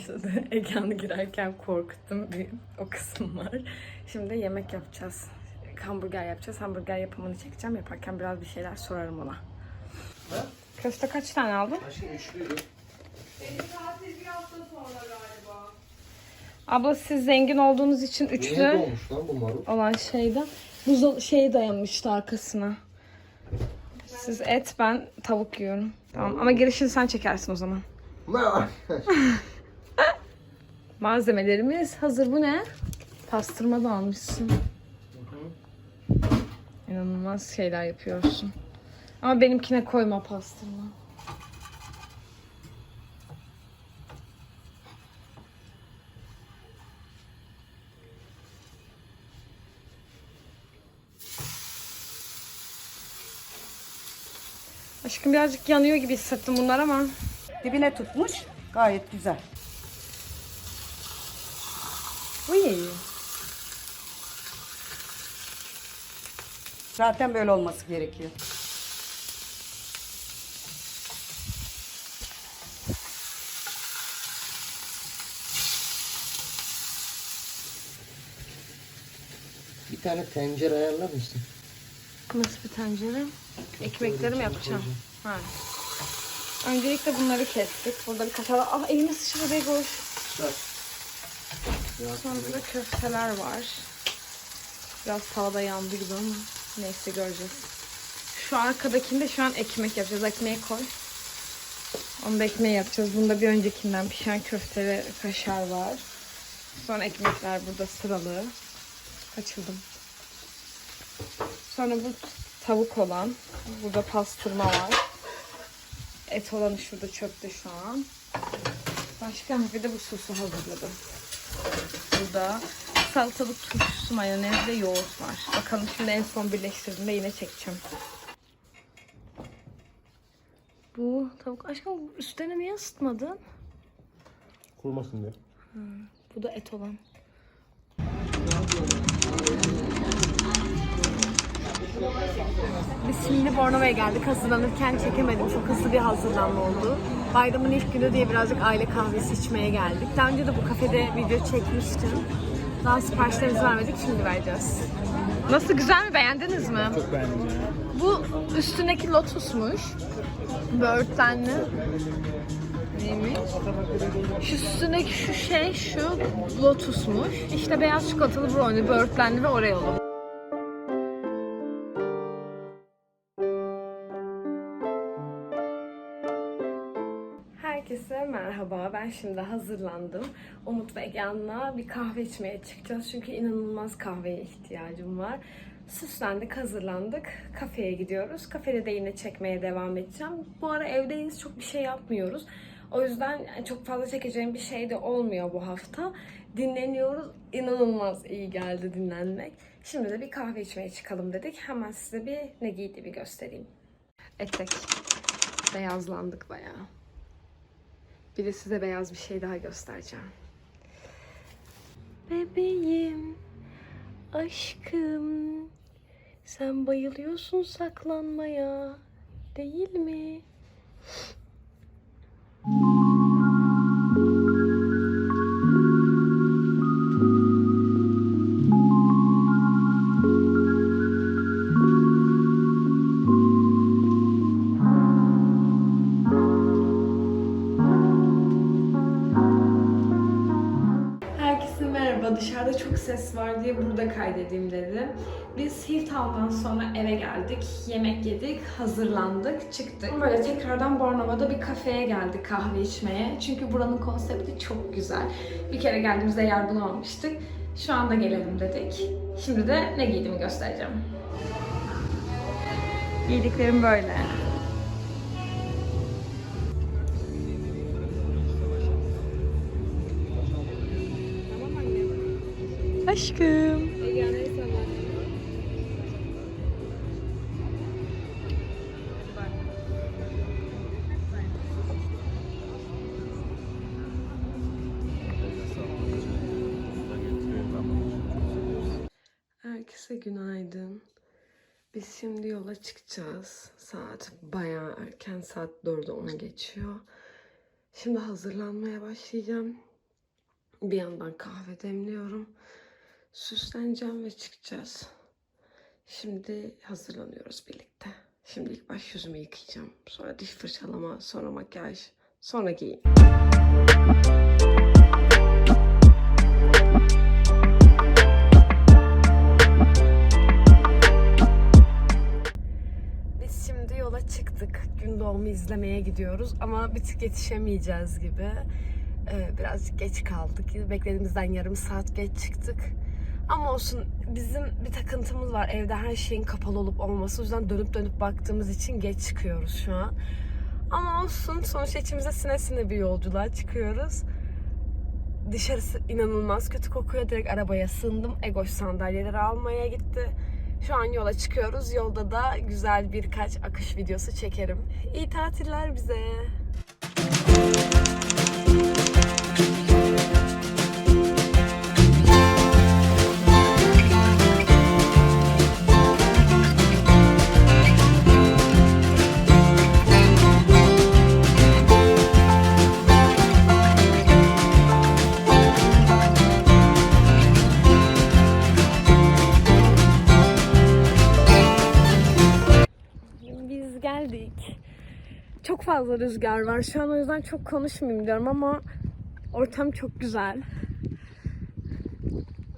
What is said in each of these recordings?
Başladı. Ekranı girerken korkuttum bir o kısım var. Şimdi yemek yapacağız. Hamburger yapacağız. Hamburger yapımını çekeceğim. Yaparken biraz bir şeyler sorarım ona. Köfte kaç tane aldın? Aşkım üçlüydü. Abla siz zengin olduğunuz için Niye üçlü doğmuş lan bu marul? olan şeyden buz şeyi dayanmıştı arkasına. Siz et ben tavuk yiyorum. Tamam ama girişini sen çekersin o zaman. Merhaba. Malzemelerimiz hazır. Bu ne? Pastırma da almışsın. İnanılmaz şeyler yapıyorsun. Ama benimkine koyma pastırma. Aşkım birazcık yanıyor gibi hissettim bunlar ama. Dibine tutmuş. Gayet güzel. Uy. Zaten böyle olması gerekiyor. Bir tane tencere ayarlar mısın? Nasıl bir tencere? Ekmekleri mi yapacağım? Ha. Öncelikle bunları kestik. Burada birkaç tane... Ah elime sıçradı Egoş. Sonra burada köfteler var. Biraz tavada yandı gibi ama neyse göreceğiz. Şu arkadakinde şu an ekmek yapacağız. Ekmeği koy. Onu da ekmeği yapacağız. Bunda bir öncekinden pişen köfte ve kaşar var. Sonra ekmekler burada sıralı. Kaçıldım. Sonra bu tavuk olan. Burada pastırma var. Et olanı şurada çöpte şu an. Başka bir de bu sosu hazırladım. Burada salatalık turşusu, mayonez ve yoğurt var. Bakalım şimdi en son birleştirdiğimde yine çekeceğim. Bu tavuk aşkım üstüne niye ısıtmadın? Kurumasın diye. Bu da et olan. Biz şimdi Bornova'ya geldik. Hazırlanırken çekemedim. Çok hızlı bir hazırlanma oldu. Bayramın ilk günü diye birazcık aile kahvesi içmeye geldik. Daha önce de bu kafede video çekmiştim. Daha siparişlerimizi vermedik. Şimdi vereceğiz. Nasıl güzel mi? Beğendiniz mi? Çok beğendim. Bu üstündeki lotusmuş. Böğürtlenli. Neymiş? Şu üstündeki şu şey şu lotusmuş. İşte beyaz çikolatalı brownie, böğürtlenli ve oreo'lu. Merhaba. Ben şimdi hazırlandım. Umut ve Egehan'la bir kahve içmeye çıkacağız. Çünkü inanılmaz kahveye ihtiyacım var. Süslendik, hazırlandık. Kafeye gidiyoruz. Kafede de yine çekmeye devam edeceğim. Bu ara evdeyiz. Çok bir şey yapmıyoruz. O yüzden çok fazla çekeceğim bir şey de olmuyor bu hafta. Dinleniyoruz. İnanılmaz iyi geldi dinlenmek. Şimdi de bir kahve içmeye çıkalım dedik. Hemen size bir ne giydiğimi göstereyim. Etek. Beyazlandık bayağı. Bir de size beyaz bir şey daha göstereceğim. Bebeğim, aşkım, sen bayılıyorsun saklanmaya, değil mi? Çok ses var diye burada kaydedeyim dedim. Biz Hilltown'dan sonra eve geldik. Yemek yedik, hazırlandık, çıktık. Böyle tekrardan Bornova'da bir kafeye geldik kahve içmeye. Çünkü buranın konsepti çok güzel. Bir kere geldiğimizde yer bulamamıştık. Şu anda gelelim dedik. Şimdi de ne giydiğimi göstereceğim. Giydiklerim böyle. Aşkım. Herkese günaydın. Biz şimdi yola çıkacağız. Saat bayağı erken. Saat 4'e 10 geçiyor. Şimdi hazırlanmaya başlayacağım. Bir yandan kahve demliyorum. Süsleneceğim ve çıkacağız. Şimdi hazırlanıyoruz birlikte. Şimdi ilk baş yüzümü yıkayacağım. Sonra diş fırçalama, sonra makyaj, sonra giyim. Biz şimdi yola çıktık. Gün doğumu izlemeye gidiyoruz ama bir tık yetişemeyeceğiz gibi. Ee, birazcık geç kaldık. Beklediğimizden yarım saat geç çıktık. Ama olsun bizim bir takıntımız var. Evde her şeyin kapalı olup olması. O yüzden dönüp dönüp baktığımız için geç çıkıyoruz şu an. Ama olsun sonuçta içimize sine sine bir yolculuğa çıkıyoruz. Dışarısı inanılmaz kötü kokuyor. Direkt arabaya sığındım. Egoş sandalyeleri almaya gitti. Şu an yola çıkıyoruz. Yolda da güzel birkaç akış videosu çekerim. İyi tatiller bize. Fazla rüzgar var. Şu an o yüzden çok konuşmayayım diyorum ama ortam çok güzel.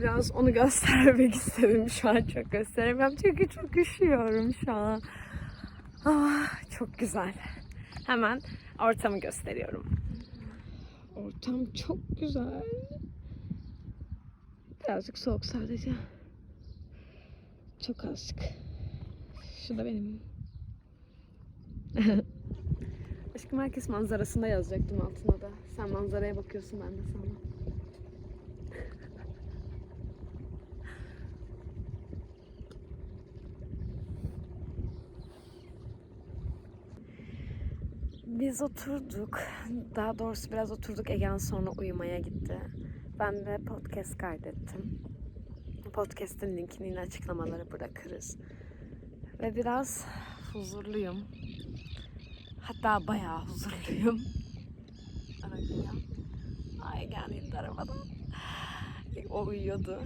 Biraz onu göstermek istedim. Şu an çok gösteremem çünkü çok üşüyorum şu an. Ah, çok güzel. Hemen ortamı gösteriyorum. Ortam çok güzel. Birazcık soğuk sadece. Çok azıcık. Şu da benim. Aşkım herkes manzarasında yazacaktım altına da. Sen manzaraya bakıyorsun ben de sana. Biz oturduk. Daha doğrusu biraz oturduk. Egen sonra uyumaya gitti. Ben de podcast kaydettim. Podcast'ın linkini yine açıklamalara bırakırız. Ve biraz huzurluyum. Hatta bayağı huzurluyum. Arabaya. Ay geldi arabadan. O uyuyordu.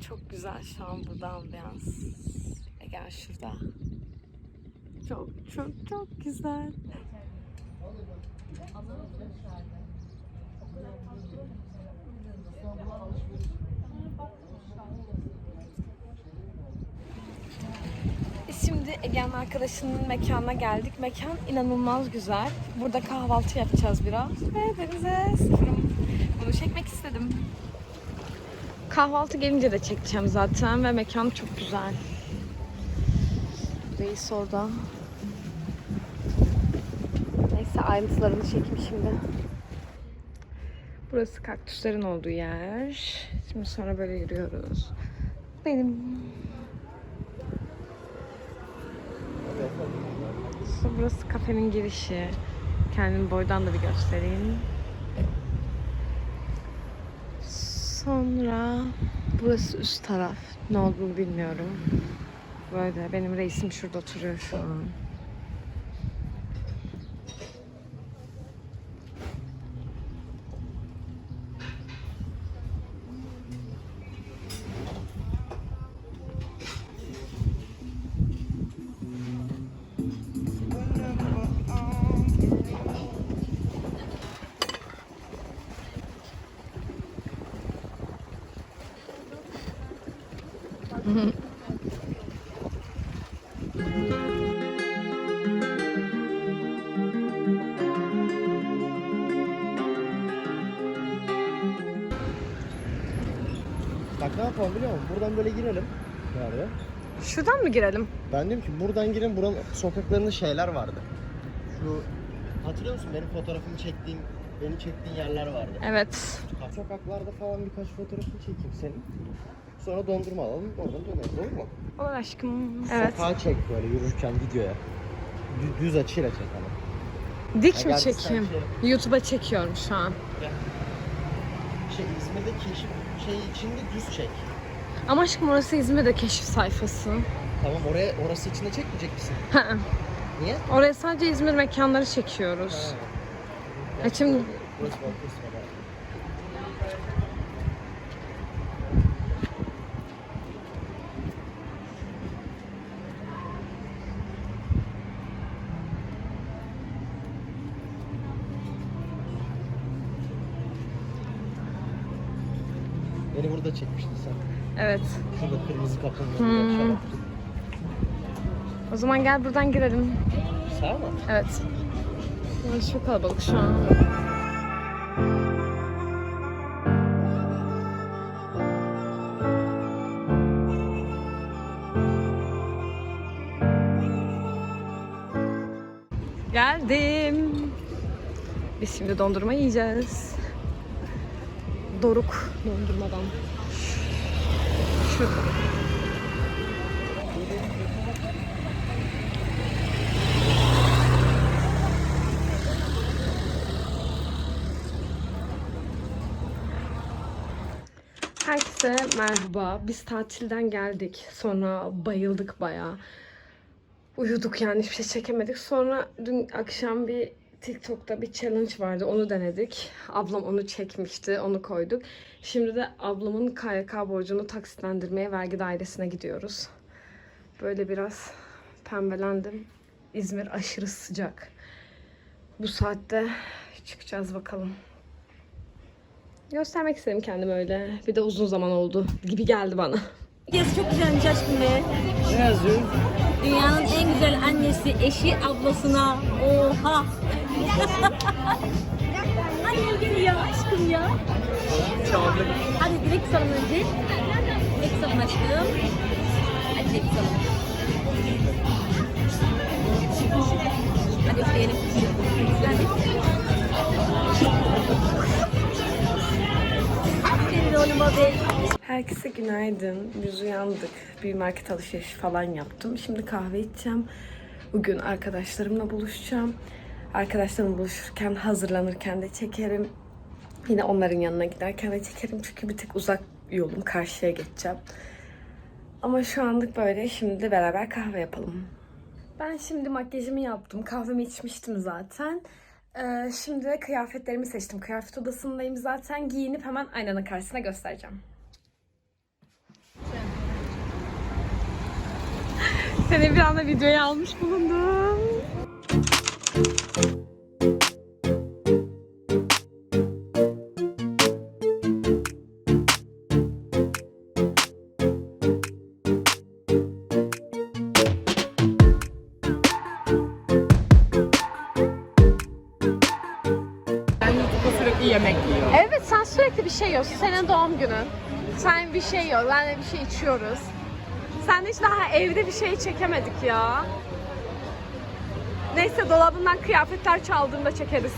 Çok güzel şu an burada ambiyans. Egen şurada. Çok çok çok güzel. Ege'nin arkadaşının mekanına geldik. Mekan inanılmaz güzel. Burada kahvaltı yapacağız biraz. Ve denize sıfırım. Bunu çekmek istedim. Kahvaltı gelince de çekeceğim zaten ve mekan çok güzel. Reis orada. Neyse ayrıntılarını çekeyim şimdi. Burası kaktüslerin olduğu yer. Şimdi sonra böyle yürüyoruz. Benim İşte burası kafenin girişi. Kendimi boydan da bir göstereyim. Sonra burası üst taraf. Ne olduğunu bilmiyorum. Böyle benim reisim şurada oturuyor şu an. Yapalım biliyor musun? Buradan böyle girelim. Nerede? Şuradan mı girelim? Ben diyorum ki buradan girin buranın sokaklarında şeyler vardı. Şu hatırlıyor musun benim fotoğrafımı çektiğim Beni çektiğin yerler vardı. Evet. Sokaklarda falan birkaç fotoğrafını çekeyim senin. Sonra dondurma alalım, oradan döneriz olur mu? Olur aşkım. Evet. Sokağa çek böyle yürürken videoya. Dü- düz açıyla çek ama. Dik Ya mi çekeyim? sen YouTube'a çekiyorum şu an. Şey İzmir'de keşif şey içinde düz çek. Ama aşkım orası İzmir'de keşif sayfası. Tamam oraya orası içinde çekmeyecek misin? Hı. Niye? Oraya sadece İzmir mekanları çekiyoruz. E şimdi Burası bak, burası. Beni burada çekmiştin sen. evet. Şurada kırmızı kapının Hmm. O zaman gel buradan girelim. Sağ mı? Evet. Burası çok kalabalık şu an. Geldim. Biz şimdi dondurma yiyeceğiz. Doruk dondurmadan. Şurada. Herkese merhaba. Biz tatilden geldik. Sonra bayıldık bayağı. Uyuduk yani hiçbir şey çekemedik. Sonra dün akşam bir TikTok'ta bir challenge vardı. Onu denedik. Ablam onu çekmişti. Onu koyduk. Şimdi de ablamın KYK borcunu taksitlendirmeye vergi dairesine gidiyoruz. Böyle biraz pembelendim. İzmir aşırı sıcak. Bu saatte çıkacağız bakalım. Göstermek istedim kendimi öyle. Bir de uzun zaman oldu gibi geldi bana. Yazı çok güzelmiş aşkım be. Ne yazıyor? Dünyanın en güzel annesi, eşi, ablasına. Oha. Hadi gel ya aşkım ya. Hadi direkt salın önce. Direkt salın aşkım. Hadi direkt salın. Hadi üfleyelim. Herkese günaydın. Biz uyandık. Bir market alışverişi falan yaptım. Şimdi kahve içeceğim. Bugün arkadaşlarımla buluşacağım. Arkadaşlarımla buluşurken, hazırlanırken de çekerim. Yine onların yanına giderken de çekerim. Çünkü bir tık uzak yolum. Karşıya geçeceğim. Ama şu anlık böyle. Şimdi beraber kahve yapalım. Ben şimdi makyajımı yaptım. Kahvemi içmiştim zaten. Ee, şimdi de kıyafetlerimi seçtim. Kıyafet odasındayım zaten. Giyinip hemen aynanın karşısına göstereceğim. Seni bir anda videoya almış bulundum. Evet sen sürekli bir şey yiyorsun. Senin doğum günün. Sen bir şey yiyor, ben de bir şey içiyoruz. Sen hiç daha evde bir şey çekemedik ya. Neyse dolabından kıyafetler çaldığında çekeriz.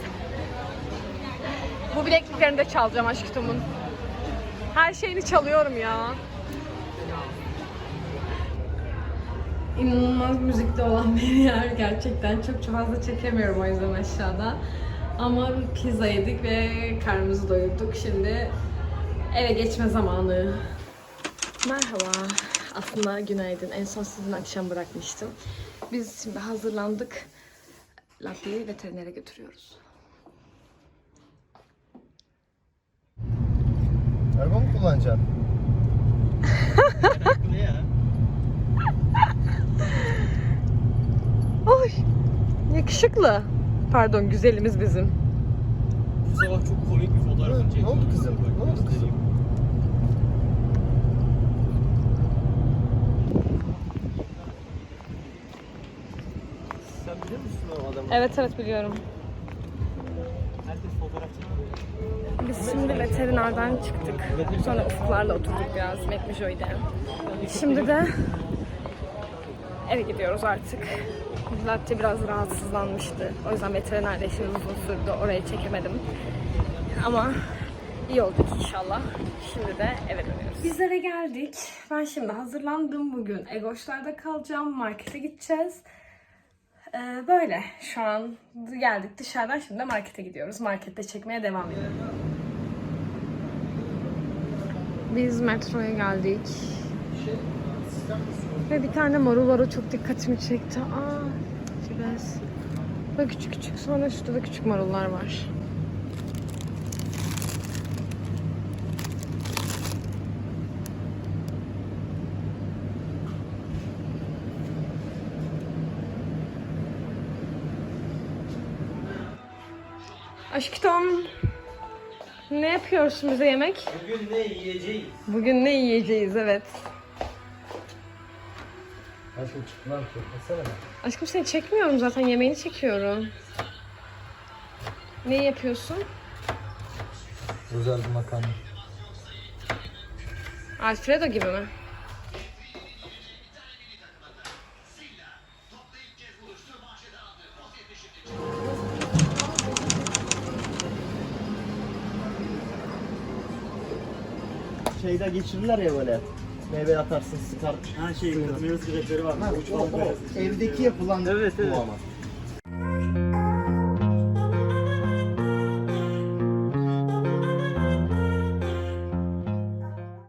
Bu bilekliklerini de çalacağım aşkımın. Her şeyini çalıyorum ya. İnanılmaz müzikte olan bir yer gerçekten. Çok çok fazla çekemiyorum o yüzden aşağıda. Ama pizza yedik ve karnımızı doyurduk. Şimdi eve geçme zamanı. Merhaba. Aslında günaydın. En son sizin akşam bırakmıştım. Biz şimdi hazırlandık. Latte'yi veterinere götürüyoruz. Araba mı kullanacaksın? Oy! Yakışıklı. Pardon güzelimiz bizim. Bu sabah çok komik bir fotoğraf Ne çektim. oldu kızım? Ne oldu kızım? Sen biliyor musun o adamı? Evet evet biliyorum. Herkes. Biz şimdi veterinerden çıktık. Sonra ufuklarla oturduk biraz McMijo'yda. Şimdi de eve gidiyoruz artık. Latte biraz rahatsızlanmıştı. O yüzden veterinerde işimiz uzun sürdü. Orayı çekemedim. Ama iyi olduk inşallah. Şimdi de eve dönüyoruz. Biz eve geldik. Ben şimdi hazırlandım bugün. Egoşlar'da kalacağım. Markete gideceğiz. Ee, böyle. Şu an geldik dışarıdan. Şimdi de markete gidiyoruz. Markette çekmeye devam ediyoruz. Biz metroya geldik. Ve bir tane marul var o çok dikkatimi çekti. Aa, cibes. Böyle küçük küçük sonra üstte de küçük marullar var. Aşkım. Ne yapıyorsun bize yemek? Bugün ne yiyeceğiz? Bugün ne yiyeceğiz evet. Aşkım çık lan çıkmasana. Aşkım seni çekmiyorum zaten yemeğini çekiyorum. Ne yapıyorsun? Özel bir makarna. Alfredo gibi mi? Şeyde geçirirler ya böyle. Meyve atarsın, sıkar. Ha şey, meyve sıcakları var. Ha, o, o, evdeki yapılan Evet, evet. bu ama.